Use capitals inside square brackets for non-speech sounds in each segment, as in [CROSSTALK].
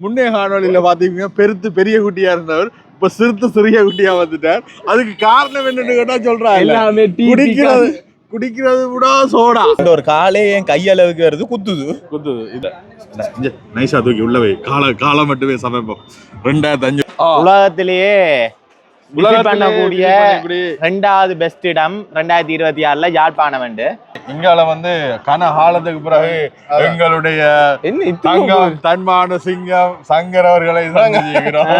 முன்னே காணொலியில பாத்தீங்கன்னா பெருத்து பெரிய குட்டியா இருந்தவர் இப்ப சிறுத்து சிறிய குட்டியா வந்துட்டார். அதுக்கு காரணம் என்னன்னு கேட்டா சொல்றா இல்ல எல்லாமே டீ குடிக்கிறது குடிக்கிறது கூட சோடா. ஒரு காலே என் கையளவுக்கு வருது குத்துது. குத்துது. இத நைஸா தூக்கி உள்ள வை. காலை காலை மட்டுமே சமைப்போம். ரெண்டாயிரத்தி அஞ்சு உலகத்திலேயே பண்ணக்கூடிய ரெண்டாவது பெஸ்ட் இடம் ரெண்டாயிரத்தி இருபத்தி ஆறுல யாழ்ப்பாணம் உண்டு இங்கால வந்து கன காலத்துக்கு பிறகு எங்களுடைய தங்கம் தன்மான சிங்கம் சங்கர் அவர்களை சந்திக்கிறோம்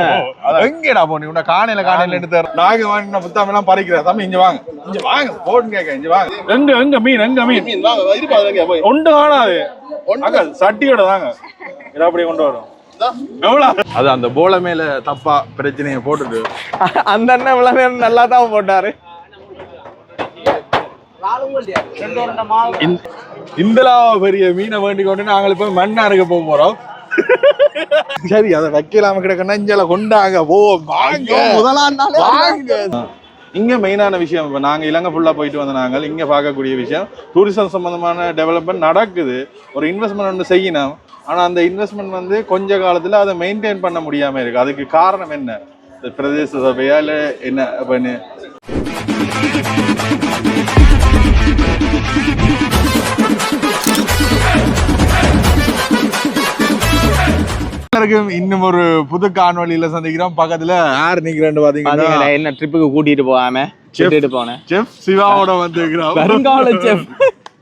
எங்கடா போனி உன்னை காணையில காணையில எடுத்து நாங்க வாங்கின புத்தகம் எல்லாம் பறிக்கிற தம்பி இங்க வாங்க. இங்க வாங்க. போன் கேக்க இங்க வாங்க. எங்க எங்க மீன் எங்க மீன்? ஒன்று காணாது. சட்டியோட தாங்க. இதை அப்படியே கொண்டு வரும். அது அந்த போல மேல தப்பா பிரச்சனையை போட்டுட்டு. அந்த அண்ணன் நேரம் நல்லா தான் போட்டாரு. இந்த- இந்தலா பெரிய மீனை வேண்டி கொண்டு நாங்கள் இப்ப மண்ணாருக்கு போக போறோம். சரி அதை வைக்கலாம கிடக்கணும் இஞ்சல கொண்டாங்க. போ வாங்க. வாங்க. இங்க மெயினான விஷயம் இப்ப நாங்க இலங்கை ஃபுல்லா போயிட்டு வந்த நாங்கள் இங்க பார்க்கக்கூடிய விஷயம் டூரிசம் சம்பந்தமான டெவலப்மெண்ட் நடக்குது. ஒரு இன்வெஸ்ட்மெண்ட் ஒன்று செய்யணும். ஆனா அந்த இன்வெஸ்ட்மெண்ட் வந்து கொஞ்ச காலத்துல அதை மெயின்டைன் பண்ண முடியாம இருக்கு. அதுக்கு காரணம் என்ன? இந்த பிரதேச சபையா இல்ல என்ன? பண்ணு எல்லாருக்கும் இன்னும் ஒரு புது காணொளியில சந்திக்கிறோம். பக்கத்துல யார் நிக்கிறேன்னு பாத்தீங்கன்னா என்ன ட்ரிப்புக்கு கூட்டிட்டு போகாம விட்டுட்டு போனேன். செஃப் சிவாவோட வந்துக்கிறோம் வருங்கால செஃப்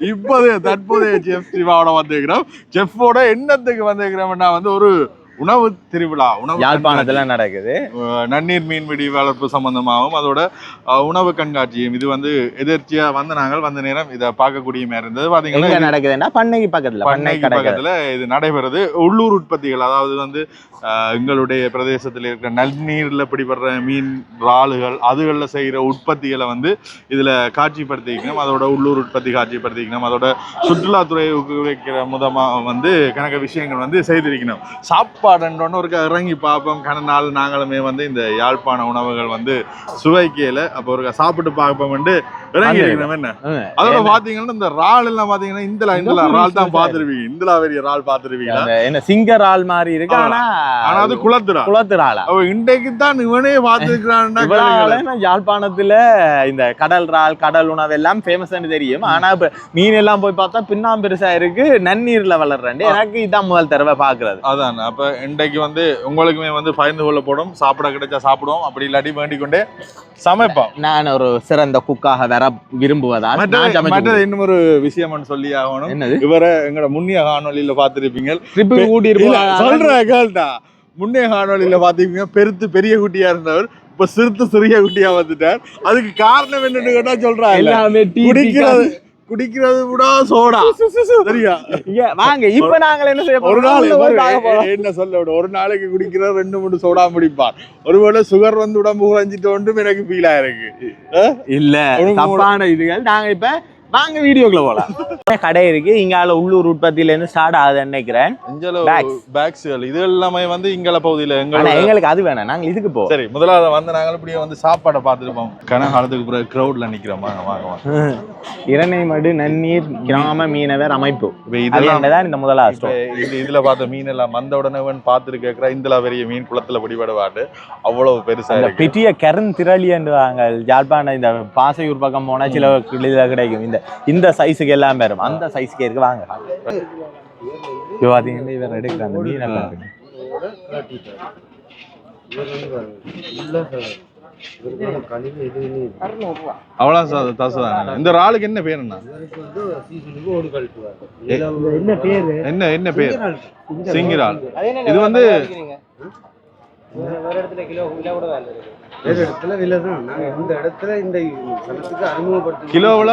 இப்போதைய தற்போதைய செஃப் சிவாவோட வந்திருக்கிறோம். செஃப்போட எண்ணத்துக்கு வந்திருக்கிறோம்னா வந்து ஒரு உணவு திருவிழா உணவு யாழ்ப்பாணத்துல நடக்குது. நன்னீர் மீன்பிடி வளர்ப்பு சம்பந்தமாகவும் அதோட உணவு கண்காட்சியும். இது வந்து எதிர்ச்சியா வந்த நாங்கள் வந்த நேரம் இதை பார்க்கக்கூடிய மாதிரி இருந்தது. பாத்தீங்கன்னா நடக்குதுன்னா பண்ணைக்கு பக்கத்துல பண்ணை பக்கத்துல இது நடைபெறுது. உள்ளூர் உற்பத்திகள் அதாவது வந்து எங்களுடைய பிரதேசத்தில் இருக்கிற நன்னீர்ல பிடிபடுற மீன் இறாலுகள் அதுகள்ல செய்யற உற்பத்திகளை வந்து இதுல காட்சிப்படுத்திக்கணும். அதோட உள்ளூர் உற்பத்தி காட்சிப்படுத்திக்கணும். அதோட சுற்றுலாத்துறை ஊக்குவிக்கிற முதமா வந்து கணக்க விஷயங்கள் வந்து செய்திருக்கணும். சாப்பாடுன்றோன்னு ஒரு இறங்கி பார்ப்போம் கன நாள் நாங்களுமே வந்து இந்த யாழ்ப்பாண உணவுகள் வந்து சுவைக்கையில அப்போ ஒரு சாப்பிட்டு பார்ப்போம் வந்து இறங்கி என்ன. அதோட பாத்தீங்கன்னா இந்த இறால் எல்லாம் பாத்தீங்கன்னா இந்தலா இந்தலா இறால் தான் பாத்துருவீங்க இந்தலா பெரிய இறால் பாத்துருவீங்களா அந்த என்ன சிங்கர் ஆள் மாதிரி இருக்கு. ஆனா ஆனா அது குளத்துறா குளத்துறாளா அவ இன்றைக்கு தான் இவனே இவளால யாழ்ப்பாணத்துல இந்த கடல் இறால் கடல் உணவு எல்லாம் ஃபேமஸ்னு தெரியும். ஆனா இப்ப மீன் எல்லாம் போய் பார்த்தா பின்னாம் பெருசா இருக்கு. நன்னீர்ல வளர்றேன் எனக்கு இதான் முதல் தடவை பாக்குறது. அதான். அப்ப இன்றைக்கு வந்து உங்களுக்குமே வந்து பயந்து கொள்ள போடும் சாப்பிட கிடைச்சா சாப்பிடுவோம். அப்படி இல்லாட்டி வேண்டிக் கொண்டே சமைப்போம். நான் ஒரு சிறந்த குக்காக வர விரும்புவதால் மற்றது இன்னும் ஒரு விஷயம்னு சொல்லி ஆகணும். என்னது? இவரை எங்களோட முன்னிய காணொலியில கூட்டிட்டு இல்ல, போவாங்க சொல்ற கேள்டா. முன்னே காணொலியில பாத்தீங்கன்னா பெருத்து பெரிய குட்டியா இருந்தவர். இப்ப சிறுத்து சிறிய குட்டியா வந்துட்டார். அதுக்கு காரணம் என்னன்னு கேட்டா சொல்றா இல்ல எல்லாமே டீ குடிக்கிறது குடிக்கிறது கூட சோடா. சரியா? இங்க வாங்க இப்ப நாங்கள் என்ன செய்ய ஒரு போறோம்? நாள். என்ன சொல்ல விட? ஒரு நாளைக்கு குடிக்கிற ரெண்டு மூணு சோடா முடிப்பார் ஒருவேளை சுகர் வந்து உடம்பு குறைஞ்சிட்டு ஒன்றும் எனக்கு ஃபீல் ஆயிருக்கு. இல்ல தப்பான இதுகள். நாங்க இப்ப வாங்க வீடியோக்குள்ள போலாம். கடை இருக்கு? இங்கால உள்ளூர் உற்பத்தியில இருந்து ஸ்டார்ட் ஆகுதுன்னு நினைக்கிறேன். இது எல்லாமே வந்து இங்கல பகுதியில எங்களுக்கு அது வேணாம். நாங்க இதுக்கு போ. சரி முதலாவது வந்து நாங்கள் இப்படியே வந்து சாப்பாடை பார்த்துருப்போம். கன காலத்துக்கு பிறகு கிரௌட்ல நிக்கிறோம். வாங்க வாங்க வாங்க. இரணைமடு நன்னீர் கிராம மீனவர் அமைப்பு. இதெல்லாம் என்னதான் இந்த முதலாவது. இது இதுல பார்த்த மீன் எல்லாம் வந்த உடனே பார்த்துட்டு கேட்கிற இந்தல பெரிய மீன் குளத்துல பிடிபடுவாட்டு அவ்வளவு பெருசா பெரிய கரண் திரளியன்றாங்க யாழ்ப்பாணம் இந்த பாசையூர் பக்கம் போனா சில கிடைக்கும். இந்த இந்த சைஸுக்கு எல்லாம் வரும். அந்த சைஸ்க்கு இருக்கு. வாங்க. இப்போ பாத்தீங்கன்னா இவர் எடுக்கிற அந்த மீன் எல்லாம் இந்த ஆளுக்கு என்ன பேர் என்ன என்ன என்ன பேர்? சிங்கிரால். இது வந்து வேற இடத்துல விலை தான். இந்த இடத்துல இந்த சனத்துக்கு அறிமுகப்படுத்தி கிலோவில்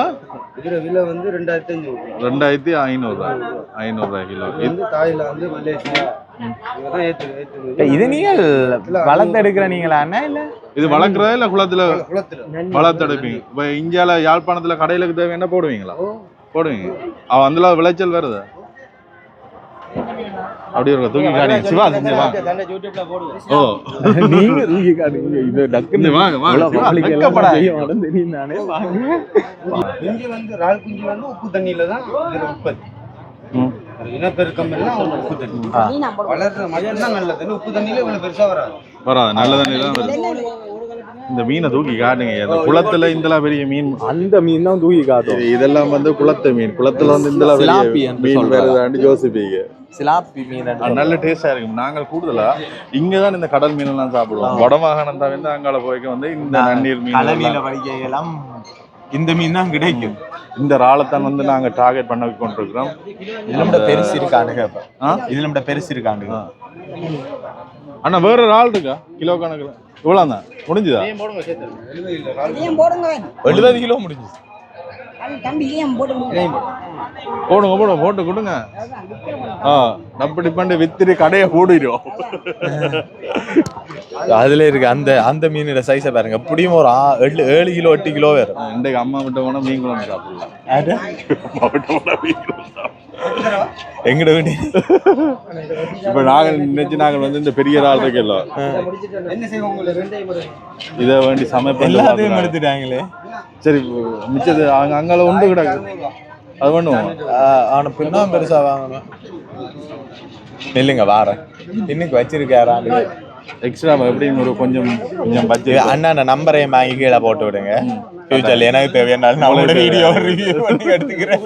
இதுல விலை வந்து ரெண்டாயிரத்தி. ரெண்டாயிரத்தி ஐநூறு? ரூபாய் ஐநூறு ரூபாய் கிலோ வந்து தாய்லாந்து மலேசியா. இவதான் ஏத்து ஏத்து இது நீங்கள் வளர்த்தெடுக்கிற நீங்களா? அண்ணா இல்ல? இது வளர்க்குறதா இல்ல குளத்துல குளத்துல. வளர்த்தெடுப்பீங்க இப்ப இந்தியால யாழ்ப்பாணத்துல கடையிலுக்கு தேவை என்ன போடுவீங்களா போடுவீங்க. அவன் அதுல விளைச்சல் வருது? அப்படி இருக்க தூக்கி காட்டுங்க சிவா வாங்க ஓ. நீங்க தூக்கி காட்டுங்க இது டக்குன்னு வாங்க வாங்க. இவ்வளவு சிவா, public எல்லாம் வெட்கப்படாதீங்க. செய்ய மாட்டேன்னு தெரியும் தானே வாங்க. குஞ்சு வந்து இறால் குஞ்சு வந்து உப்பு தண்ணியில தான் உற்பத்தி. ம். ஒரு இனப்பெருக்கம் எல்லாம் ஒரு உப்பு தண்ணி. வளர்ற மழை நல்லதுன்னு உப்பு தண்ணியில இவ்வளவு பெருசா வராது. வராது. நல்ல தண்ணி தான் வருது இந்த மீனை தூக்கி காட்டுங்க. குளத்துல இந்தலாம் பெரிய மீன். அந்த மீன் தான் தூக்கி காட்டும். இது- இதெல்லாம் வந்து குளத்து மீன். குளத்துல வந்து இந்தலாம் பெரிய என்று மீன் சொல்றாங்க. வருதாண்டு யோசிப்பீங்க. சிலாப்பி மீன் அது நல்ல டேஸ்டா இருக்கும். நாங்கள் கூடுதலா இங்க தான் இந்த கடல் மீன் எல்லாம் சாப்பிடுவோம் வடமாகாணம் தான் வந்து அங்கால போய்க்க வந்து இந்த நன்னீர் மீன் கலவியில எல்லாம். படிக்கையெல்லாம் இந்த மீன் தான் கிடைக்கும் இந்த ராளத்தான் வந்து நாங்க டார்கெட் பண்ண கொண்டிருக்கிறோம். இதுல நம்மட பெருசு ஆ? இதுல நம்மட பெருசு இருக்காண்டு அண்ணா வேற ஒரு ஆள் இருக்கா? கிலோ கணக்குல. இவ்வளவு தான் முடிஞ்சுதா போடுங்க எழுபது கிலோ முடிஞ்சு அது தம்பி இதையும் போடுங்க போடுங்க போட்டு கொடுங்க. ஆ நப்படி பண்ணி வித்துட்டு கடையை கூடிடும் அதுல இருக்கு அந்த அந்த மீனோட சைஸை பாருங்க. எப்படியும் ஒரு ஏழு ஏழு கிலோ எட்டு கிலோ வரும். இன்றைக்கு அம்மா விட்ட போனா மீன் குழம்பு சாப்பிடலாம். அம்மா விட்ட போனா மீன் குழம்பு சாப்பிடலாம். எங்கட வீடு இப்ப நாங்க நினைச்சு நாங்க வந்து இந்த பெரிய ஆள் இருக்கல இதை வேண்டி சமைப்பேன் எல்லாத்தையும் எடுத்துட்டாங்களே. சரி மிச்சது அங்க அங்கால உண்டு கிடக்கு. அது பண்ணுவோம். அவனை பின்னா பெருசா வாங்கணும். இல்லைங்க வாரேன். இன்னைக்கு வச்சிருக்காரான்னு எக்ஸ்ட்ரா எப்படின்னு ஒரு கொஞ்சம் கொஞ்சம் பட்ஜெட் அண்ணா நம்பரையும் வாங்கி கீழே போட்டு விடுங்க. ஃபியூச்சர்ல எனக்கு தேவையானாலும் நான் உங்களோட வீடியோ ரிவ்யூ பண்ணி எடுத்துக்கிறேன்.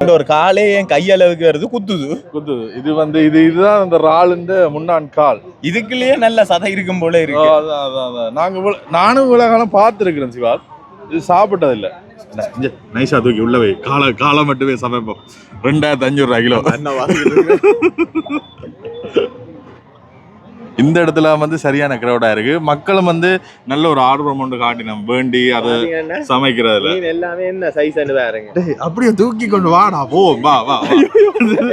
இந்த ஒரு காலே என் கையளவுக்கு வருது குத்துது. குத்துது. இது வந்து இது இதுதான் அந்த ராளுன்ற முன்னான் கால். இதுக்குள்ளேயே நல்ல சதை இருக்கும் போல இருக்கு. அதான் அதான் அதான் நாங்க இவ்வளவு- நானும் இவ்வளவு காலம் பார்த்துருக்கிறேன் சிவா இது சாப்பிட்டது இல்ல நைஸா தூக்கி உள்ள வை. காலை காலை மட்டுமே சமைப்போம். ரெண்டாயிரத்தி அஞ்சூறு ரூபாய் கிலோ. அண்ணா வாங்கிட்டு இந்த இடத்துல வந்து சரியான கிரௌடா இருக்கு. மக்களும் வந்து நல்ல ஒரு ஆர்வம் ஒன்று காட்டினோம் வேண்டி அதை சமைக்கிறதுல. மீன் எல்லாமே என்ன சைஸ் பாருங்க டேய், அப்படியே தூக்கி கொண்டு வாடா போ. வா வா வா.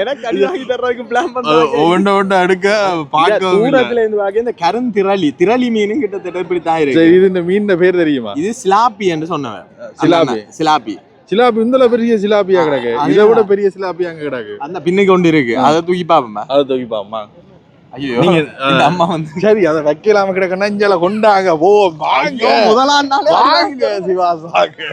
எனக்கு அடி வாங்கி தர்றதுக்கு பிளான் அது ஒவ்வொன்று ஒன்று இல்லை. தூரத்துல இருந்து பார்க்க இந்த கரும் திரளி திரளி மீனும் கிட்டத்தட்ட இப்படி தான் இருக்கு. சரி இது இந்த மீன் பேர் தெரியுமா? இது சிலாப்பி என்று சொன்னவன் சிலாப்பி. சிலாப்பி. சிலாப்பி இந்த பெரிய சிலாப்பியா கிடக்கு. அதே இதை விட பெரிய சிலாப்பி அங்க கிடக்கு. அந்த பின்னுக்கு ஒன்று இருக்கு. அதை தூக்கி பாப்போமா அதை தூக்கி பாமா ஐயோ நீங்க, இந்த [LAUGHS] அம்மா வந்து. சரி அதை வைக்கலாம கிடக்க நெஞ்சால கொண்டாங்க. போ வாங்க. முதலாம் நாளே வாங்க சிவா சாக்கு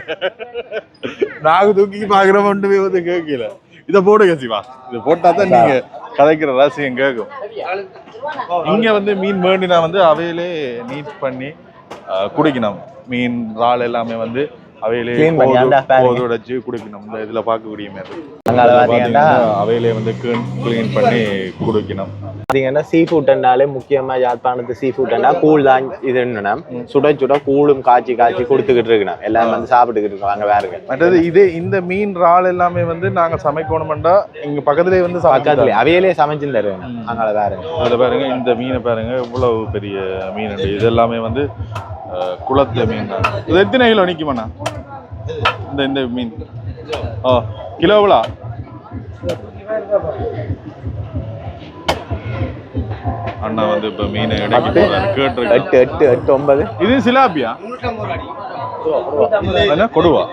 நாங்க தூக்கி பாக்குற மட்டுமே வந்து கேட்கல. இத போடுங்க சிவா. இது போட்டா தான் நீங்க கதைக்கிற ரகசியம் கேட்கும். இங்க வந்து மீன் வேண்டினா வந்து அவையிலே நீட் பண்ணி அஹ், குடிக்கணும். மீன் இறால் எல்லாமே வந்து அவையிலே Clean பண்ணி, போது- அண்டா பாருங்க. போது உடைச்சு குடிக்கணும். இந்த இதுல பார்க்கக்கூடிய மாதிரி அங்கால பாத்தீங்கன்னா அவையிலே வந்து கிளீன் பண்ணி குடிக்கணும். பாத்தீங்கன்னா சீ ஃபுட்னாலே முக்கியமா யாழ்ப்பாணத்து சீ ஃபுட்னா கூழ் தான் இது என்னன்னா சுட சுட கூழும் காய்ச்சி காய்ச்சி கொடுத்துக்கிட்டு இருக்கணும். எல்லாரும் வந்து சாப்பிட்டுக்கிட்டு இருக்காங்க பாருங்க மற்றது இதே இந்த மீன் இறால் எல்லாமே வந்து நாங்க சமைக்கணுமெண்டா இங்க பக்கத்துலயே வந்து பக்கத்துல சமைக்கல அவையிலே சமைச்சு தருவேன். அங்கால பாருங்க அதுல பாருங்க இந்த மீனை பாருங்க இவ்வளவு பெரிய மீன். இது எல்லாமே வந்து குளத்துல மீன். இது எத்தனை கிலோ நிக்குமாண்ணா இந்த இந்த மீன். ஓ கிலோ எவ்வளோ? அண்ணா வந்து இப்ப மீனை இடைக்கு கேட்டிருக்கேன் எட்டு எட்டு எட்டு ஒன்பது. இது சிலாப்பியா என்ன கொடுவா?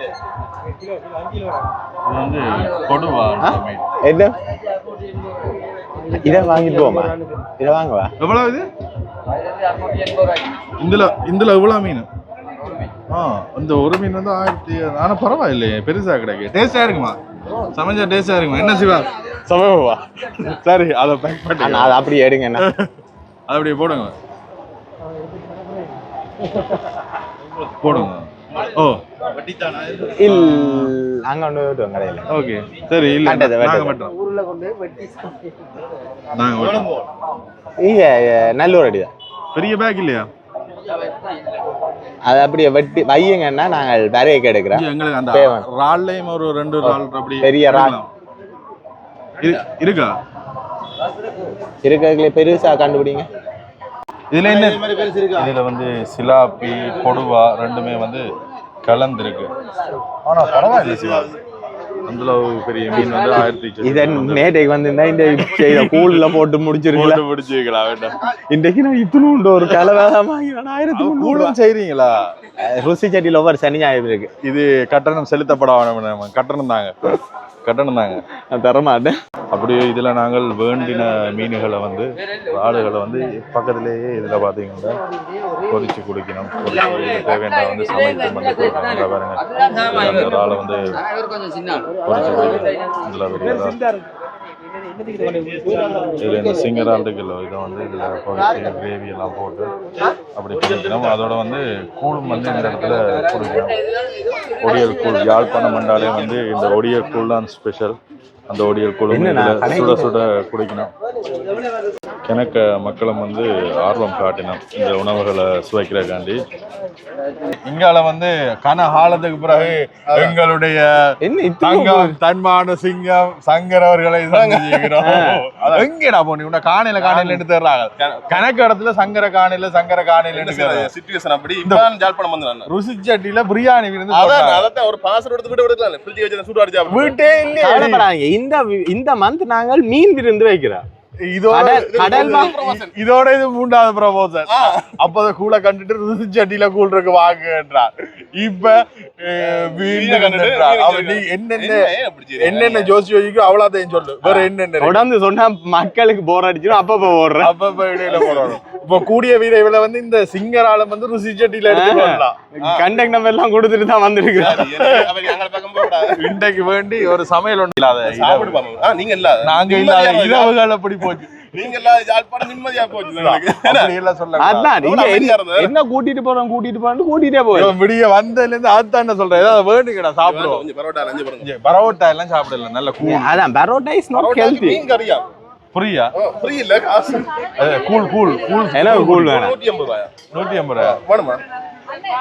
இது வந்து கொடுவா என்ன? இதை வாங்கிட்டு போமா? இதை வாங்கவா? எவ்வளவு இது? இதுல இதுல எவ்வளவு மீன்? ஆ இந்த ஒரு மீன் வந்து ஆயிரத்தி ஆனா பரவாயில்லையே பெருசா கிடைக்கு. டேஸ்டா இருக்குமா? சமைச்சா டேஸ்டா இருக்குமா? என்ன சிவா? சமைப்பா சரி அதை பேக் பண்ணி அதை அப்படியே எடுங்க அதை [LAUGHS] அப்படியே போடுங்க. போடுங்க. ஓ. அங்க ஒன்று விட்டுவோம் கடையில். ஓகே. சரி இல்ல நாங்க இங்க நல்லூர் அடிதான். பெரிய பேக் இல்லையா? அதை அப்படியே வெட்டி வையுங்கன்னா நாங்கள் வரையக்கு எடுக்கிறோம். இங்க எங்களுக்கு அந்த தேவன். ரால்லையும் ஒரு ரெண்டு ரால் அப்படி பெரிய. இரு- இருக்கா? இருக்கிறதுல பெருசா கண்டுபிடிங்க. இதுல என்ன? இதுல வந்து சிலாப்பி கொடுவா ரெண்டுமே வந்து கலந்துருக்கு. ஆனா பரவாயில்ல சிவா. அந்த பெரிய மீன் வந்து ஆயிரத்தி இதை நேற்றைக்கு வந்திருந்தா இந்த செய்த கூழ்ல போட்டு முடிச்சிருக்கல வைக்கலாம் வேண்டாம். இன்றைக்கு நான் இத்தனுண்டு ஒரு கலவை வாங்கினேன். ஆயிரத்தி செய்றீங்களா? ருசி சட்டியில் ஒவ்வொரு சனி ஞாயிறு இருக்கு. இது கட்டணம் செலுத்தப்பட வேணும் கட்டணம் தாங்க. கட்டணம் தாங்க தரமாட்டேன். அப்படியே இதுல நாங்கள் வேண்டின மீன்களை வந்து ஆடுகளை வந்து பக்கத்திலேயே இதுல பாத்தீங்கன்னா பொரிச்சு குடிக்கணும். தேவையான வந்து சமைத்து வந்து கொடுக்கணும். இந்த பாருங்க. அந்த இறாலை வந்து பொரிச்சு குடிக்கணும். இதுல இதில் இந்த சிங்கரால் கிலோ இதை வந்து இதில் கிரேவி எல்லாம் போட்டு அப்படி பண்ணிக்கணும் அதோட வந்து கூழும் வந்து இந்த இடத்துல குடிக்கணும் ஒடியல் கூழ் யாழ்ப்பாணம் மண்டாலே வந்து இந்த ஒடியல் கூழ் தான் ஸ்பெஷல் அந்த ஒடியல் கூழ் சுட சுட குடிக்கணும். கிணக்க மக்களும் வந்து ஆர்வம் காட்டினோம். இந்த உணவுகளை சுவைக்கிறக்காண்டி இங்கால வந்து கன காலத்துக்கு பிறகு எங்களுடைய தங்கம் தன்மான சிங்கம் சங்கர் அவர்களை சந்திக்கிறோம். எங்கடா போனி உன்னை காணையில காணையில தர்றாங்க கணக்கு இடத்துல சங்கர காணையில சங்கர காணையில சிச்சுவேஷன் அப்படி? இப்பதான் ஜாழ்ப்பாணம் வந்து ருசிச்சட்டில பிரியாணி விருந்து அதான் ஒரு பாசர் எடுத்து வீட்டு எடுக்கலாம் வீட்டே இல்லையே. இந்த இந்த மந்த் நாங்கள் மீன் விருந்து வைக்கிறோம். இதோட இதோட இது மூன்றாவது ப்ரமோஷன். அப்ப கூட கண்டுட்டு ருசிச்சட்டில கூழ் இருக்கு வாங்குன்றார் இப்ப என்னென்ன என்னென்ன ஜோசி யோசிக்கோ அவ்வளோத்தையும் சொல்லு. வேற என்னென்ன? தொடர்ந்து சொன்னா மக்களுக்கு போர் அடிச்சிடும் அப்பப்ப ஓடுறேன் அப்பப்ப இடையில போடணும் இப்ப கூடிய விரைவில் வந்து இந்த சிங்கரால வந்து ருசிச்சட்டில எடுத்து வரலாம் கண்டக்ட் நம்ம எல்லாம் கொடுத்துட்டு தான் வந்திருக்கிறோம் இன்றைக்கு வேண்டி ஒரு சமையல் ஒன்று இல்லாத நீங்க இல்ல நாங்க இல்லாத இரவுகள் அப்படி போச்சு. நீங்க இல்லாத ஜாழ்ப்பாணம் நிம்மதியா போச்சு எல்லாம் என்ன-? என்ன கூட்டிட்டு போறோம் கூட்டிட்டு போறோம் கூட்டிட்டே இவன் விடிய வந்ததுல இருந்து அதுதான் சொல்றேன். ஏதாவது வேணுங்கடா சாப்பிடுவோம் கொஞ்சம் பரோட்டா லஞ்சு எல்லாம் சாப்பிடல நல்ல கூழ் அதான் பரோட்டா இஸ் நாட் ஹெல்தி மீன் கறியா? புரியா? ஃப்ரீ இல்ல காசு. கூழ் கூழ் கூழ் எனக்கு கூழ் வேணாம்? நூத்தி ஐம்பது ரூபாயா? நூத்தி ஐம்பது ரூபா வேணுமா?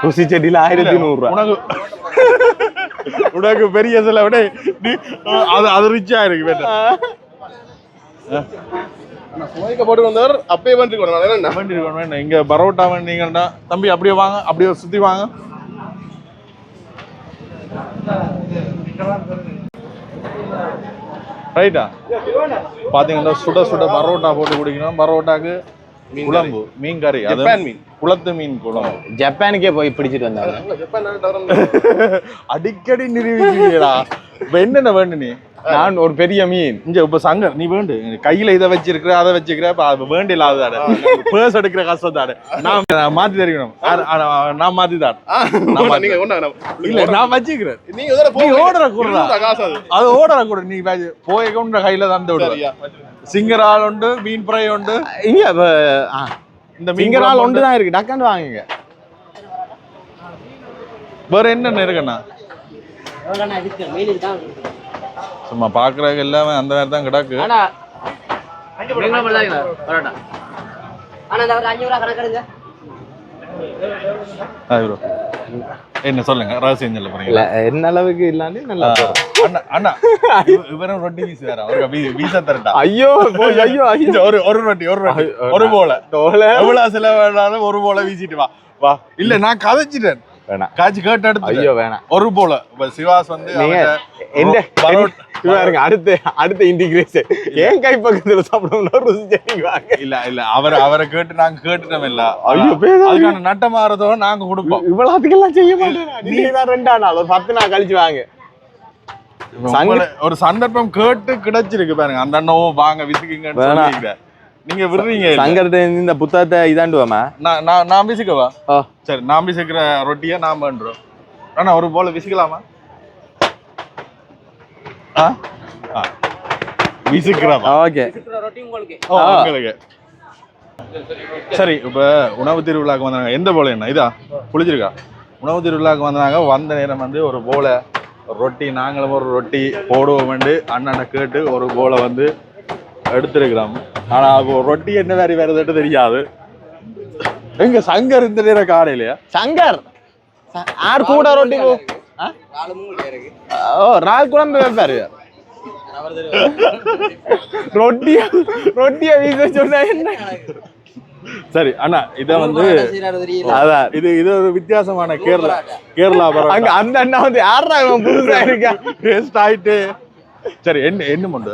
ருசி செடியில ஆயிரத்தி நூறு ரூபா உனக்கு [LAUGHS] உனக்கு பெரிய சில விட அது அது ரிச்சா இருக்கு வேண்டாம். சுமைக்க போட்டு வந்தவர் அப்பயே வந்து கொண்டு என்ன? வேண்டி இருக்கணும் இங்க பரோட்டா வேண்டீங்கன்னா தம்பி அப்படியே வாங்க. அப்படியே சுத்தி வாங்க. ரைட்டா பாத்தீங்கன்னா சுட சுட பரோட்டா போட்டு குடிக்கணும். பரோட்டாக்கு குழம்பு மீன் கறி. ஜப்பான் மீன். குளத்து மீன் குழம்பு. ஜப்பானுக்கே போய் பிடிச்சிட்டு வந்தாங்க. [LAUGHS] அடிக்கடி நிரூபிக்கிறீடா இப்ப என்னென்ன வேண்டு நீ. நான் ஒரு பெரிய மீன். இங்க இப்ப சங்கர் நீ வேண்டு. கையில இதை வச்சிருக்கிற அதை வச்சிருக்கிற இப்ப அது வேண்டி இல்லாததாடு பேர்ஸ் எடுக்கிற கஷ்டத்தாடு நான் நான் மாத்தி தெரிவிக்கணும் நான் மாத்தி தான் இல்ல நான் இதோட நீ. ஓடுற காசு அது ஓடுற கூட. நீ போய் கொண்ட கையில தந்து விடு சரியா. சிங்கரால் உண்டு மீன் ஃப்ரை உண்டு. இங்க இந்த சிங்கரால் ஒன்று தான் இருக்கு. டக்குன்னு வாங்குங்க. வேற என்னென்ன இருக்குண்ணா? சும்மா பாக்குறதுக்கு எல்லாமே அந்த மாதிரி தான் கிடக்கு. என்ன சொல்லுங்க ரகசியம் சொல்ல போறீங்க இல்ல என்ன அளவுக்கு இல்லாண்டி நல்லா. அண்ணா அண்ணா இவ- இவரும் ரொட்டி வீசு வேற. அவருக்கு வீச தரட்டா. ஐயோ போய், ஐயோ ஐயோ. ஒரு ஒரு ரொட்டி ஒரு ரொட்டி. ஒரு போல. தோலை. எவ்வளவு செலவானாலும் ஒரு போல வீசிட்டு வா. வா. இல்ல நான் கதைச்சிட்டேன். வேணாம். காய்ச்சி கேட்டு எடுத்து ஐயோ வேணாம். ஒரு போல. சிவாஸ் வந்து எந்த பாருங்க அடுத்த அடுத்த இன்டிகிரேஷன் ஏன் கை பக்கத்துல சாப்பிடணும்னா ருசி இல்ல இல்ல. அவர் அவரை கேட்டு நாங்க கேட்டுட்டோம் இல்ல. ஐயோ. அதுக்கான நட்டமாறதோ நாங்க கொடுப்போம். இவ்வளவுக்கெல்லாம் செய்ய மாட்டேன் நீங்க தான் ரெண்டா நாள் ஒரு பத்து நாள் கழிச்சு வாங்க. ஒரு சந்தர்ப்பம் கேட்டு கிடைச்சிருக்கு பாருங்க. அந்த அண்ணவும் வாங்க விசுக்குங்கன்னு வேணாம். நீங்க விடுறீங்க இருந்து இந்த புத்தகத்தை இதாண்டுவாமா? நான் நான் நான் விசுக்கவா? சரி நான் விசுக்கிற ரொட்டியை நான் பண்றோம். ஆனா ஒரு போல விசுக்கலாமா? ஆ? ஆ. விசுக்கிறோமா ஓகே. ஓ, உங்களுக்கு. சரி இப்ப உணவு திருவிழாக்கு வந்தாங்க. எந்த போல என்ன இதா? புளிச்சிருக்கா உணவு திருவிழாக்கு வந்தாங்க. வந்த நேரம் வந்து ஒரு போல ரொட்டி நாங்களும் ஒரு ரொட்டி போடுவோம் வந்து அண்ணனை கேட்டு ஒரு போல வந்து எடுத்திருக்கிறோம் ஆனா அப்போ ரொட்டி என்ன வேற வேறதுட்டு தெரியாது. எங்க சங்கர் இந்த நேரம் காலையிலயா? சங்கர்! ஆர் கூட ரொட்டி? ஓ ரால் குழம்பு வைப்பாரு. ரொட்டிய ரொட்டிய வீச சொன்னா என்ன? சரி அண்ணா இத வந்து அதான் இது இது ஒரு வித்தியாசமான கேரளா கேரளா அங்க பரோட்டா அந்த அண்ணா வந்து யாரா இவன் புதுசா இருக்கா? டேஸ்ட் ஆயிட்டு. சரி என்ன என்ன முண்டு?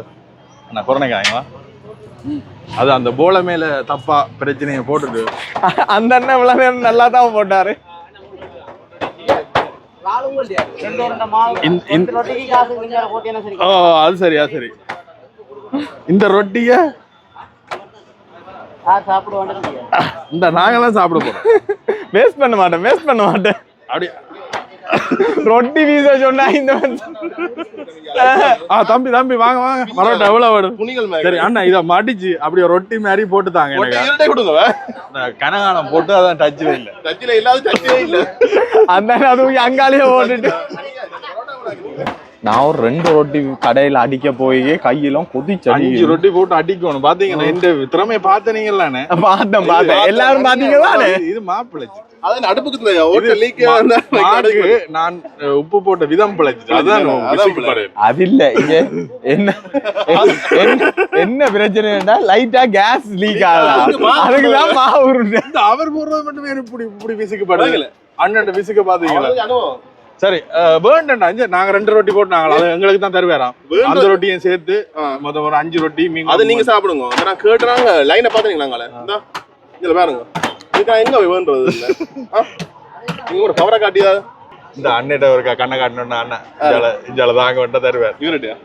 அண்ணா குறைக்காங்களா அது அந்த போல மேல தப்பா பிரச்சனையை போட்டுட்டு. அந்த அண்ணன் நேரம் நல்லா தான் போட்டாரு. ஓ அது சரி அது சரி. இந்த ரொட்டிய இந்த நாங்கெல்லாம் சாப்பிட போறோம். [LAUGHS] வேஸ்ட் பண்ண மாட்டேன் வேஸ்ட் பண்ண மாட்டேன் அப்படி ரொட்டி வீச சொன்னா இந்த ஆ தம்பி தம்பி வாங்க வாங்க. பரோட்டா எவ்வளவு மேல. சரி அண்ணா இத மடிச்சு அப்படி ஒரு ரொட்டி மாதிரி போட்டு தாங்க எனக்கு. கொடுங்க கனகாலம் போட்டு அதான் டச்சுவே இல்லை. டச்சில இல்லாத டச்சிலே இல்ல. அந்த அதுவும் அங்காலேயே போட்டுட்டு நான் ஒரு ரெண்டு ரொட்டி கடையில அடிக்க போய் கையெல்லாம் அஞ்சு கொதிச்சு ரொட்டி போட்டு அடிக்கணும். பாத்தீங்கன்னா இந்த திறமையை பார்த்தனீங்களானே பார்த்தேன் பார்த்தேன். எல்லாரும் பாத்தீங்களா இது மாப்பிளைச்சு அதான் அடுப்புக்கு நான் உப்பு போட்ட விதம் அதான் அதான் விசிக்கப்படுது. அது இல்ல இங்க என்ன என்ன- பிரச்சனைன்னா லைட்டா கேஸ் லீக் ஆகலாம் அதுக்குதான் மாவு உருண்டை. இந்த அவர் போடுறது மட்டுமே இப்படி இப்படி விசிக்கப்படுது அண்ணன் விசிக்க பாத்தீங்களா? சரி வேண்டா அஞ்சு நாங்க ரெண்டு ரொட்டி போட்டு நாங்களா அது எங்களுக்கு தான் தருவேறாம். அந்த ரொட்டியும் சேர்த்து. மொத்தம் ஒரு அஞ்சு ரொட்டி மீன் அது நீங்க சாப்பிடுங்க. நான் கேட்டுறாங்க லைனை பாத்துறீங்களாங்களே இந்த இதுல பாருங்க. இதுக்கு நான் எங்க வேண்டது? நீங்க ஒரு கவரை காட்டியா? இந்த அண்ணன் ஒரு கண்ணை காட்டணும்னா அண்ணன் இஞ்சால தாங்க வேண்டாம் தருவார். இவருட்டியா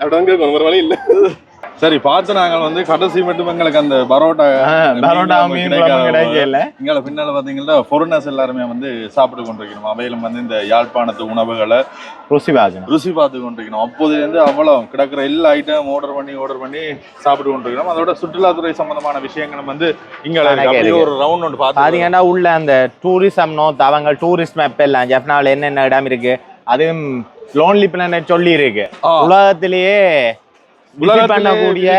அப்படிதான் கேட்கணும். ஒரு வழி இல்ல. சரி பார்த்து நாங்கள் வந்து கடைசி மட்டும் எங்களுக்கு அந்த பரோட்டா பரோட்டா கிடைக்கல. இங்கே பின்னால பாத்தீங்கன்னா ஃபாரினர்ஸ் எல்லாருமே வந்து சாப்பிட்டு கொண்டிருக்கணும். அவையிலும் வந்து இந்த யாழ்ப்பாணத்து உணவுகளை ருசி பார்க்கணும் ருசி பார்த்து கொண்டிருக்கணும். அப்போதுலேருந்து அவ்வளோ கிடக்கிற எல்லா ஐட்டம் ஆர்டர் பண்ணி ஆர்டர் பண்ணி சாப்பிட்டு கொண்டிருக்கணும் அதோட சுற்றுலாத்துறை சம்பந்தமான விஷயங்களும் வந்து இங்கே. ஒரு ரவுண்ட் ஒன்று பார்த்து பாத்தீங்கன்னா உள்ள அந்த டூரிசம் நோத் அவங்க டூரிஸ்ட் மேப் எல்லாம் ஜெஃப்னாவில் என்னென்ன இடம் இருக்கு அதுவும் லோன்லி பிளானட் சொல்லி இருக்கு. உலகத்திலேயே பண்ணக்கூடிய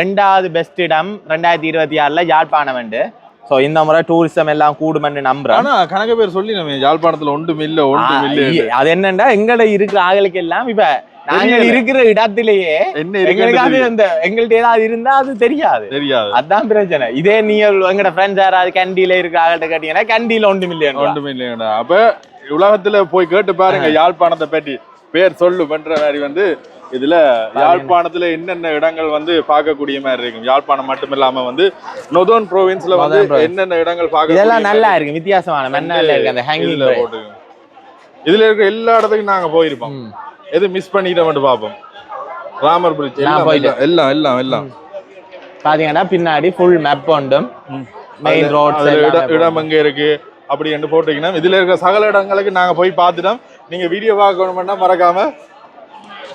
ரெண்டாவது பெஸ்ட் இடம் ரெண்டாயிரத்தி இருபத்தி ஆறுல யாழ்ப்பாணம் உண்டு ஸோ இந்த முறை டூரிசம் எல்லாம் கூடுமென்னு நம்புறேன். ஆனா கணக்கு பேர் சொல்லி நம்ம யாழ்ப்பாணத்துல ஒன்றும் இல்ல ஒன்றும் இல்ல அது என்னன்னா எங்கட இருக்கிற ஆளுக்கு எல்லாம் இப்ப நாங்கள். இருக்கிற இடத்திலேயே என்ன எங்களுக்கு அது இருக்கு அந்த எங்கள்ட்ட ஏதாவது இருந்தா அது தெரியாது. தெரியாது. அதான் பிரச்சனை. இதே நீங்க எங்கட ஃப்ரெண்ட்ஸ் யாராவது கண்டியில இருக்க ஆள்கிட்ட கேட்டீங்கன்னா கண்டியில ஒன்று மில்லியன் ஒன்றுமே இல்லைங்கடா அப்ப உலகத்துல போய் கேட்டு பாருங்க யாழ்ப்பாணத்தை பற்றி. பேர் சொல்லு பண்ற மாதிரி வந்து இதுல யாழ்ப்பாணத்துல என்னென்ன இடங்கள் வந்து பார்க்கக்கூடிய மாதிரி இருக்கும்? யாழ்ப்பாணம் மட்டும் இல்லாம வந்து நொதோன் ப்ரோவின்ஸ்ல வந்து. என்னென்ன இடங்கள் பார்க்க இதெல்லாம் நல்லா இருக்கு வித்தியாசமான மண்ணால இருக்கு. அந்த ஹேங்கிங் இதுல போட்டுக்கோங்க. இதுல இருக்க எல்லா இடத்துக்கும் நாங்க போயிருப்போம். எது மிஸ் பண்ணிட்ட மட்டும் பார்ப்போம். ராமர் பிரிட்ஜ் எல்லாம். எல்லாம் எல்லாம் எல்லாம் பாத்தீங்கன்னா பின்னாடி ஃபுல் மேப் உண்டும். மெயின் இடம் இடம் எங்க இருக்கு? அப்படி என்று போட்டீங்கன்னா இதுல இருக்க சகல இடங்களுக்கு நாங்க போய் பார்த்துட்டோம். நீங்க வீடியோ பார்க்கணும்னா மறக்காம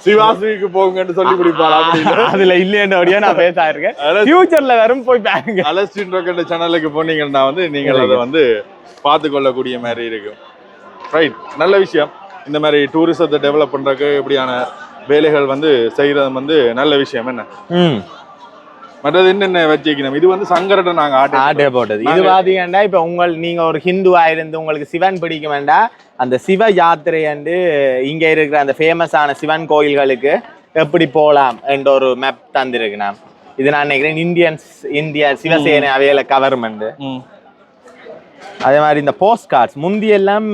சிவாசிக்கு போங்கன்னு சொல்லி அப்படின்னு. அதுல இல்லையன்றபடியா நான் பேச இருக்கேன் ஃபியூச்சர்ல வரும் போய் பாருங்க. அலஸ்டின் ராக்கெட் சேனலுக்கு போனீங்கன்னா வந்து நீங்கள் அதை வந்து பார்த்து கொள்ளக்கூடிய மாதிரி இருக்கும். ரைட் நல்ல விஷயம். இந்த மாதிரி டூரிசத்தை டெவலப் பண்றதுக்கு இப்படியான வேலைகள் வந்து செய்யறது வந்து நல்ல விஷயம். என்ன? மற்றது என்னென்ன வச்சுக்கணும் இது வந்து சங்கரட்டை நாங்க ஆட்டு ஆட்டே போட்டது. இது பாத்தீங்கன்னா இப்ப உங்கள் நீங்க ஒரு ஹிந்துவா இருந்து உங்களுக்கு சிவன் பிடிக்க வேண்டாம் அந்த சிவ யாத்திரை வந்து இங்க இருக்கிற அந்த ஃபேமஸான சிவன் கோயில்களுக்கு எப்படி போலாம் என்ற ஒரு மேப் தந்திருக்கு நான் இது நான் நினைக்கிறேன் இந்தியன்ஸ் இந்தியா சிவசேனை அவையில கவர்மெண்ட். அதே மாதிரி இந்த போஸ்ட் கார்ட்ஸ் முந்தி எல்லாம்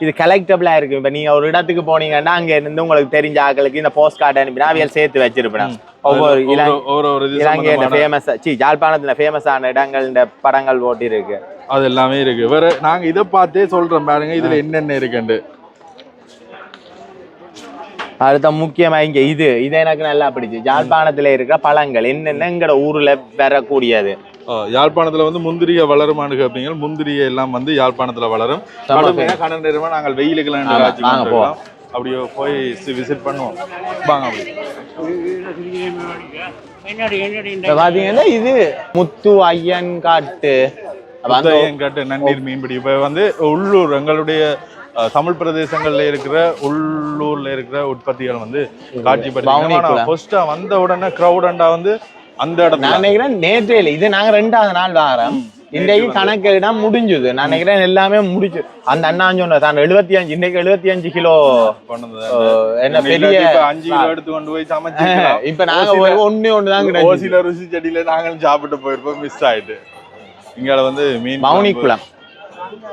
இது கலெக்டபிளா இருக்கு. இப்ப நீங்க ஒரு இடத்துக்கு போனீங்கன்னா அங்க இருந்து உங்களுக்கு தெரிஞ்ச ஆட்களுக்கு இந்த போஸ்ட் கார்டு அனுப்பினா அவையல் சேர்த்து வச்சிருப்பேன். ஒவ்வொரு இலங்கையில ஃபேமஸ் சி யாழ்ப்பாணத்துல ஃபேமஸான இடங்கள் இந்த படங்கள் போட்டி இருக்கு அது எல்லாமே இருக்கு. வேற நாங்க இதை பார்த்தே சொல்றோம் பாருங்க இதுல என்னென்ன இருக்குண்டு அடுத்த முக்கியமா இங்க இது. இது எனக்கு நல்லா பிடிச்சு. யாழ்ப்பாணத்துல இருக்கிற பழங்கள் என்னென்ன எங்கட ஊர்ல வரக்கூடியது? ஆ, யாழ்ப்பாணத்துல வந்து முந்திரிய வளருமானுங்க அப்படிங்கிற முந்திரிய எல்லாம் வந்து யாழ்ப்பாணத்துல வளரும். செம்ம கடுமையா கடன் நேரமா நாங்கள் வெயிலுக்கு. அப்படியே போய் விசிட் பண்ணுவோம். வாங்க அப்படி. இப்ப பாத்தீங்கன்னா இது முத்து ஐயன் காட்டு. கட்டு நன்னீர் மீன்பிடி. இப்ப வந்து உள்ளூர் எங்களுடைய தமிழ் பிரதேசங்கள்ல இருக்கிற உள்ளூர்ல இருக்கிற உற்பத்திகள் வந்து காட்சிப்படுத்தி. ஃபர்ஸ்டா வந்த உடனே கிரௌடண்டா வந்து அந்த நான் இடத்துல நினைக்கிறேன் நேற்றே இல்லை. இது நாங்க ரெண்டாவது நாள் வாரம் இன்றைக்கு கணக்கு இடம் முடிஞ்சுது. நான் நினைக்கிறேன் எல்லாமே முடிஞ்சு அந்த அண்ணா சொன்ன தான் எழுபத்தி அஞ்சு இன்னைக்கு எழுபத்தி அஞ்சு கிலோ என்ன பெரிய அஞ்சு கிலோ எடுத்து கொண்டு போய் சமைச்சு [LAUGHS] இப்ப நாங்க ஒண்ணு ஒண்ணுதான் கிடையாது. ஓசில ருசி செடியில நாங்களும் சாப்பிட்டு போயிருப்போம். மிஸ் ஆயிட்டு. இங்கால வந்து மீன் மௌனிக்குளம் குழம்பு,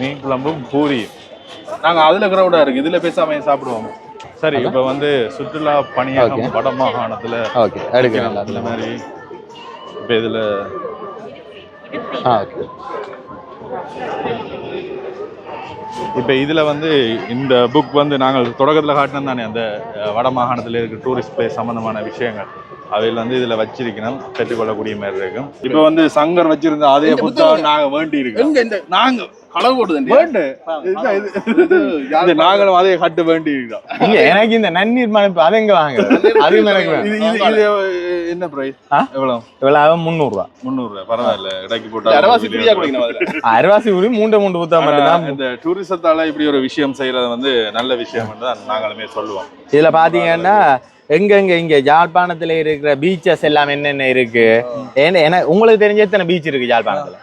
மீன் குழம்பும் பூரி நாங்க அதுல கிரௌடா இருக்கு. இதுல பேசாம சாப்பிடுவோம்? சரி இப்ப வந்து சுற்றுலா பணியகம் வட மாகாணத்துல ஓகே எடுக்கிறேன். இந்த மாதிரி இப்ப இதுல ஆ ஓகே. இப்போ இதில் வந்து இந்த புக் வந்து நாங்கள் தொடக்கத்தில் காட்டினோம் தானே அந்த வட மாகாணத்தில் இருக்கிற டூரிஸ்ட் பிளேஸ் சம்மந்தமான விஷயங்கள். அவையில் வந்து இதில் வச்சிருக்கணும் பெற்றுக்கொள்ளக்கூடிய மாதிரி இருக்கும். இப்போ வந்து சங்கர் வச்சிருந்த அதே புத்தகம் நாங்கள் வேண்டி இருக்கோம் நாங்கள் களவு போடுது. இது நாங்களும் அதே கட்டு வேண்டி இருக்கோம். இல்ல எனக்கு இந்த நன்னீர் மலைப்பு அது எங்க வாங்க அது எனக்கு என்ன ப்ரைஸ் ஆ? எவ்வளோ இவ்வளவு முந்நூறு ரூபா பரவாயில்ல. இடைக்கு அரவாசி ஃப்ரீயா போட்டா குடிக்கணும் அதுல அரைவாசி ஊரி மூண்டை மூன்று புத்தகம் மட்டும்தான். இந்த டூரிசத்தால இப்படி ஒரு விஷயம் செய்யறது வந்து நல்ல விஷயம் தான் நாங்களுமே சொல்லுவோம். இதுல பாத்தீங்கன்னா எங்கெங்க இங்க? யாழ்ப்பாணத்துல இருக்கிற பீச்சஸ் எல்லாம் என்னென்ன இருக்கு? ஏன்னா உங்களுக்கு தெரிஞ்ச எத்தனை பீச் இருக்கு யாழ்ப்பாணத்துல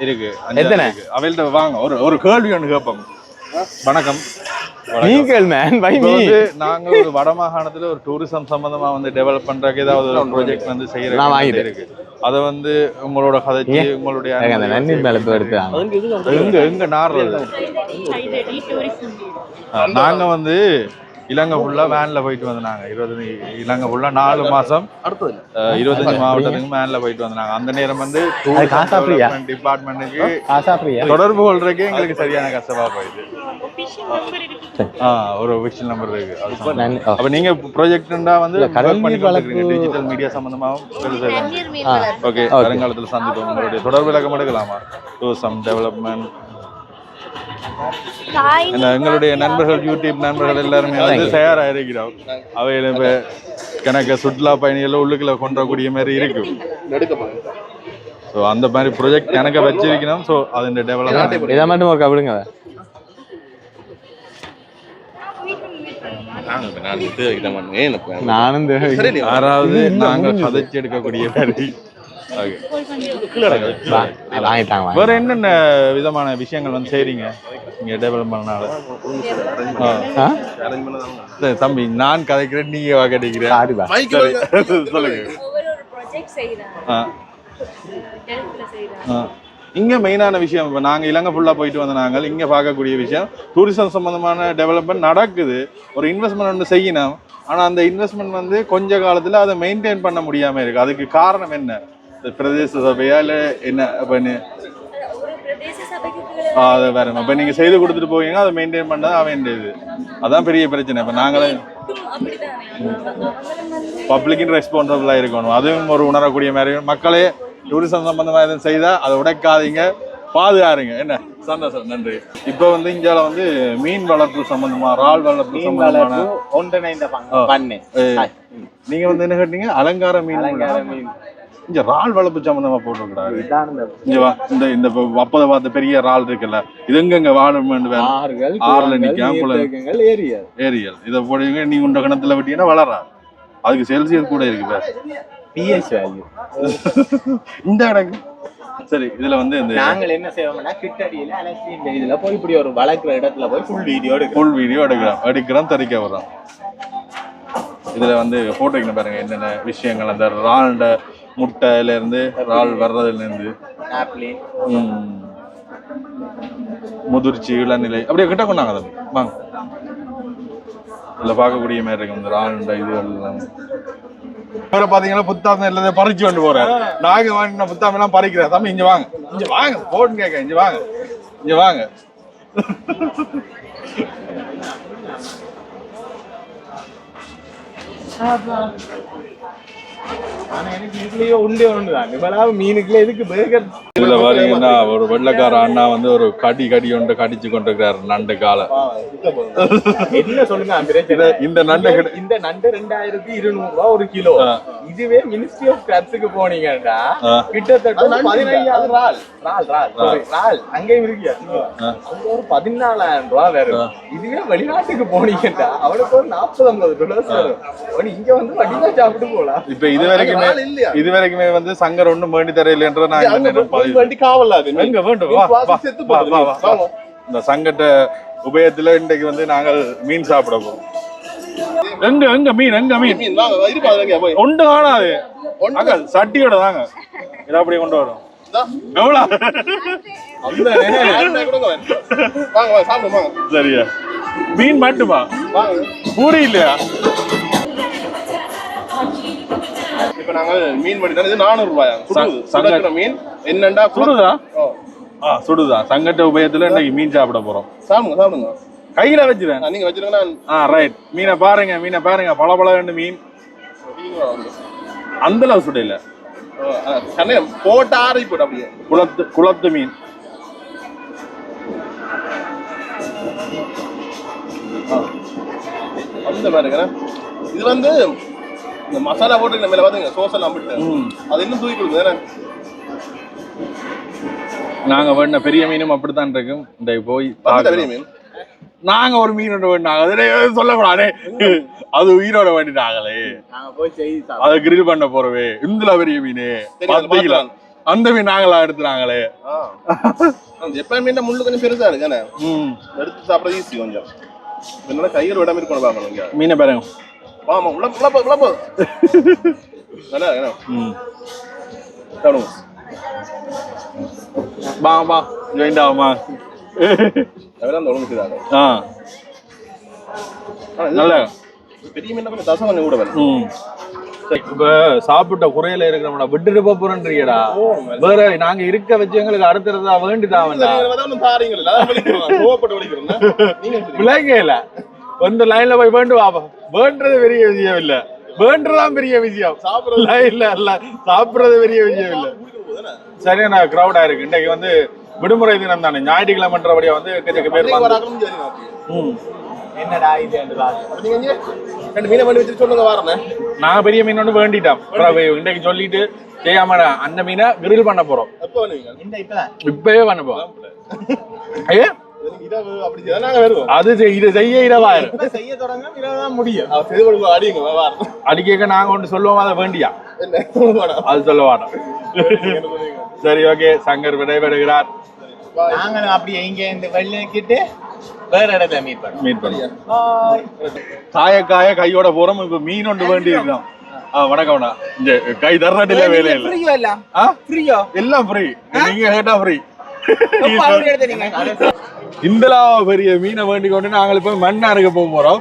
இருக்கு. எத்தனை? அவையில்ட்ட வாங்க. ஒரு ஒரு கேள்வி ஒன்று கேட்போம் வணக்கம். நீ கேள் மேன் பை மீ நாங்க ஒரு வட மாகாணத்துல ஒரு டூரிசம் சம்பந்தமா வந்து டெவலப் பண்றதுக்கு ஏதாவது ஒரு ப்ராஜெக்ட் வந்து நான் செய்யறது வாங்கிட்டேன். இருக்கு. அதை வந்து உங்களோட கதைச்சு ஏன்? உங்களுடைய அந்த நன்னீர் மலைப்பு எடுத்து எங்க எங்க ஆ, நாங்க வந்து இலங்கை ஃபுல்லா வேன்ல போயிட்டு வந்தாங்க இருபது இலங்கை ஃபுல்லா நாலு அஹ், இருபத்தஞ்சு மாவட்டத்துக்கு வேன்ல போயிட்டு வந்தாங்க அந்த நேரம் வந்து அது காசா ஃப்ரீயா? டிபார்ட்மெண்ட்டுக்கு காசா ஃப்ரீயா தொடர்பு கொள்றதுக்கே எங்களுக்கு சரியான கஷ்டமா போயிடுது. ஆ ஒரு ஒஃபிஷியல் நம்பர் இருக்கு. அப்ப நீங்க ப்ராஜெக்ட்னா வந்து டிஜிட்டல் மீடியா சம்பந்தமாவும் ஆ. Okay Okay. வருங்காலத்துல சந்திப்போம். உங்களுடைய தொடர்பு விளக்கம் எடுக்கலாமா டூரிசம் டெவலப்மெண்ட் எங்களுடைய நண்பர்கள் யூடியூப் நண்பர்கள் எல்லாருமே வந்து தயாரா இருக்கிறோம். அவையில இப்ப கணக்க சுற்றுலா பயணிகள் உள்ளுக்குள்ள கொண்டக்கூடிய மாதிரி இருக்கும். ஸோ அந்த மாதிரி ப்ராஜெக்ட் கணக்க வச்சிருக்கணும். ஸோ அதன் டெவலப்மெண்ட் இதை மட்டும் ஒரு விடுங்க. நாங்க இப்ப நான் இது இதை பண்ணுங்க எனக்கு நானும் யாராவது நாங்கள் கதைச்சு எடுக்கக்கூடிய மாதிரி. வாங்கிட்டாங்க வேற. என்னென்ன விதமான விஷயங்கள் வந்து செய்றீங்க? நீங்க டெவலப் பண்ணனால. தம்பி நான் கதைக்கிறேன் நீங்க சரி சொல்லுங்க. இங்க மெயினான விஷயம் இப்போ நாங்க இலங்கை ஃபுல்லா போயிட்டு வந்த நாங்கள் இங்க பார்க்கக்கூடிய விஷயம் டூரிசம் சம்பந்தமான டெவலப்மெண்ட் நடக்குது. ஒரு இன்வெஸ்ட்மெண்ட் ஒன்று செய்யணும். ஆனா அந்த இன்வெஸ்ட்மெண்ட் வந்து கொஞ்ச காலத்துல அதை மெயின்டைன் பண்ண முடியாம இருக்கு. அதுக்கு காரணம் என்ன? பிரதேச சபையா இல்ல என்ன ஆ, அது வேற இப்போ நீங்க செய்து கொடுத்துட்டு போவீங்க அதை மெயின்டைன் பண்ண வேண்டியது அதான் பெரிய பிரச்சனை இப்போ நாங்களே பப்ளிக்கின் ரெஸ்பான்சிபிளாக இருக்கணும் அதுவும் ஒரு உணரக்கூடிய மாதிரி மக்களே டூரிசம் சம்பந்தமாக எதுவும் செய்தால் அதை உடைக்காதீங்க பாதுகாருங்க என்ன சந்தோஷம் நன்றி இப்போ வந்து இந்தியால வந்து மீன் வளர்ப்பு சம்பந்தமா இறால் வளர்ப்பு மீன் சம்பந்தமான ஒன்றிணைந்த ஆ. பண்ணு ஏ, நீங்க வந்து என்ன கேட்டீங்க அலங்கார மீன் அலங்கார மீன் இங்க இறால் வளர்ப்பு சம்பந்தமா இந்த இங்க வா இந்த இந்த அப்பதை பார்த்த பெரிய இறால் இருக்குல்ல இது எங்க வேற? ஆறுகள் ஆறுல நிக்காம. நீர்த்தேக்கங்கள், ஏரிகள். ஏரியல் இதை போடுவீங்க நீ உண்ட கிணத்துல விட்டீங்கன்னா வளராது. அதுக்கு செல்சியஸ் கூட இருக்கு பாரு. வேல்யூ இந்த இடக்கு சரி இதுல வந்து இந்த நாங்கள் என்ன செய்வோம்னா கிட்டடியில அலசி இந்த இதுல போய் இப்படி ஒரு வளர்க்குற இடத்துல போய் ஃபுல் வீடியோ எடுக்கிறோம். ஃபுல் வீடியோ எடுக்கிறோம். எடுக்கிறோம் தறிக்க வர்றோம் இதுல வந்து போட்டோக்கின பாருங்க என்னென்ன விஷயங்கள் அந்த இறால்ட முட்டையில இருந்து இறால் வர்றதுல இருந்து ஆப்லின் ம், முதிர்ச்சி இளநிலை. அப்படியே கிட்ட கொண்டாங்க தம்பி வாங்க. இதுல பார்க்கக்கூடிய மாதிரி இருக்கும் இந்த இறால்ட இது எல்லாம். இவரை பாத்தீங்கன்னா புத்தாம எல்லாத்தையும் பறிச்சு கொண்டு போறேன் நாங்க வாங்கின புத்தாம எல்லாம் பறிக்கிறேன் தம்பி இங்க வாங்க. இங்க வாங்க. போட்டு கேட்க இங்க வாங்க. இங்க வாங்க. இதுல பாத்தீங்கன்னா ஒரு வெள்ளக்கார அண்ணா வந்து ஒரு கடி கடி ஒன்று கடிச்சு கொண்டிருக்கிறாரு நண்டு காலை. என்ன சொல்லுங்க இந்த- நண்டை இந்த- நண்டு ரெண்டாயிரத்தி இருநூறு ரூபா ஒரு கிலோ. இதுவே மினிஸ்ட்ரி ஆஃப் கிராப்ஸுக்கு போனீங்கன்னா. கிட்டத்தட்ட ஒரு பதினையாயிரம் ரால். ரால் ரால். sorry, ரால். அங்கேயும் இருக்கியா அங்க ஒரு பதினாலாயிரம் ரூபா வரும் இதுவே வெளிநாட்டுக்கு போனீங்கன்னா அவனுக்கு ஒரு நாற்பது ஐம்பது டாலர்ஸ் வரும். அவன் இங்க வந்து வடிவா சாப்பிட்டு போலாம். இப்ப இது வரைக்குமே? இது வரைக்குமே வந்து சங்கர் ஒண்ணும் வேண்டி நான் நேரம் போய் பதிவு- வண்டி காவல் அது எங்க வேண்டும். இந்த சங்கட்ட உபயத்துல இன்றைக்கு வந்து நாங்கள் மீன் சாப்பிட போறோம். எங்க எங்க மீன் எங்க மீன்? ஒன்று காணாது. அங்க சட்டியோட தாங்க. இதை அப்படியே கொண்டு வரும். எவ்வளோ சரியா. மீன் மட்டுமா? பூரி இல்லையா? இப்ப நாங்க மீன் பண்ணி இது நானூறு ரூபாயா? சுடுது மீன் என்னண்டா சுடுதா? ஆ, சுடுதான் சங்கட்ட உபயத்துல இன்னைக்கு மீன் சாப்பிட போறோம். சாப்பிடுங்க சாப்பிடுங்க. கையில வச்சிருவேன் நீங்க வச்சிருங்கன்னா ஆ ரைட் மீனை பாருங்க மீனை பாருங்க. பல பல மீன். அந்த அளவு சுடையில போட்டு ஆறி போட்டு அப்படியே. குளத்து குளத்து மீன். அந்த பாருங்க இது வந்து இந்த மசாலா போட்டு மேல பாத்துங்க சோஸ் எல்லாம் விட்டு ம். அது இன்னும் தூக்கி கொடுக்குது நாங்க வேண்ட பெரிய மீனும் அப்படித்தான் இருக்கும். இந்த போய் பெரிய. மீன்? நாங்க ஒரு மீன் ஒன்று வேண்டாங்க அதிலே சொல்லக்கூடாதே. அது உயிரோட வேண்டிட்டாங்களே நாங்க போய் செய்தி அதை கிரில் பண்ண போறவே. இந்துல பெரிய மீன். அந்த மீன் நாங்களா. அந்த எப்பயும் மீன் முள்ளு கொஞ்சம் பெருசா இருக்கு எடுத்து சாப்பிட ஈஸி கொஞ்சம். என்னோட கையில் விடாம இருக்கணும் பார்க்கணும் இங்க. மீனை பாருங்க. வாமா உள்ள உள்ள போ உள்ள போ நல்லா. இருக்கு? ம். சாப்பிடுங்க வா வா. ஜாயின் ஆகுமா அதெல்லாம் இதாகும். ஆ. நல்ல. பெரிய மீன் கொஞ்சம் தசம் கொஞ்சம் கூட வரும். ம். இப்ப சாப்பிட்ட குறையில இருக்கிறவன விட்டுட்டு போப் போறேன்றீங்கடா வேற நாங்க இருக்க வச்சு எங்களுக்கு அடுத்ததா வேண்டிதான் கோவப்பட்டு வலிக்கிறோம் வந்து லைன்ல போய் வேண்டு வா வேண்டது பெரிய விஷயம் இல்ல வேண்டதான் பெரிய விஷயம். சாப்பிடுறது லைன்ல இல்ல சாப்பிடுறது பெரிய விஷயம் இல்ல சரியான கிரௌடா இருக்கு. இன்னைக்கு வந்து விடுமுறை தினம் தானே. ஞாயிற்றுக்கிழமைன்றபடியா வந்து எக்கச்சக்க பேர். என்னடா இது ரெண்டு மீனை பண்ணி வச்சுட்டு சொல்லுங்க வரேன் நாங்க பெரிய மீன் ஒன்று வேண்டிட்டோம் அப்புறம் இன்னைக்கு சொல்லிட்டு செய்யாம அந்த மீனை கிரில் பண்ண போறோம். எப்போ பண்ணுவீங்க? இப்பவே பண்ண போறோம். ஏ? இரவு அப்படி நாங்க வருவோம். அது இது செய்ய இரவாயிரம் செய்ய தொடங்க இரவுதான் முடியும். அவர் செய்து அடிங்க அடிக்க நாங்க ஒன்று சொல்லுவோம் அதை வேண்டியா. அது சொல்ல மாட்டோம். சரி ஓகே. சங்கர் விடைபெறுகிறார். நாங்களும் அப்படியே இங்க இந்த வெள்ளிக்கிட்டு வேற இடத்துல மீட் பண்ணுவோம் மீட் பண்ணுவோம் காய காய கையோட போறோம். இப்ப மீன் ஒன்று வேண்டி இருக்கோம் ஆ வணக்கம் அண்ணா. இங்க கை தர்றாட்டில வேலை இல்லை. ஃப்ரீயோ எல்லாம்? ஆ? ஃப்ரீயோ எல்லாம் ஃப்ரீ நீங்க கேட்டா ஃப்ரீ [LAUGHS] இந்தலா பெரிய மீனை வேண்டி கொண்டு நாங்கள் இப்ப மண்ணாருக்கு போக போறோம்.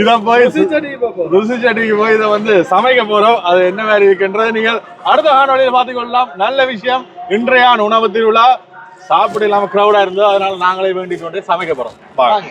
இத போய் ருசி சட்டிக்கு போய் இதை வந்து சமைக்க போறோம். அது என்ன மாதிரி இருக்குன்றது நீங்கள் அடுத்த காணொலியில் பார்த்துக் கொள்ளலாம். நல்ல விஷயம். இன்றைய உணவு திருவிழா. சாப்பிட இல்லாம கிரௌடா இருந்தது. அதனால நாங்களே வேண்டிக் கொண்டு சமைக்க போறோம். பாருங்க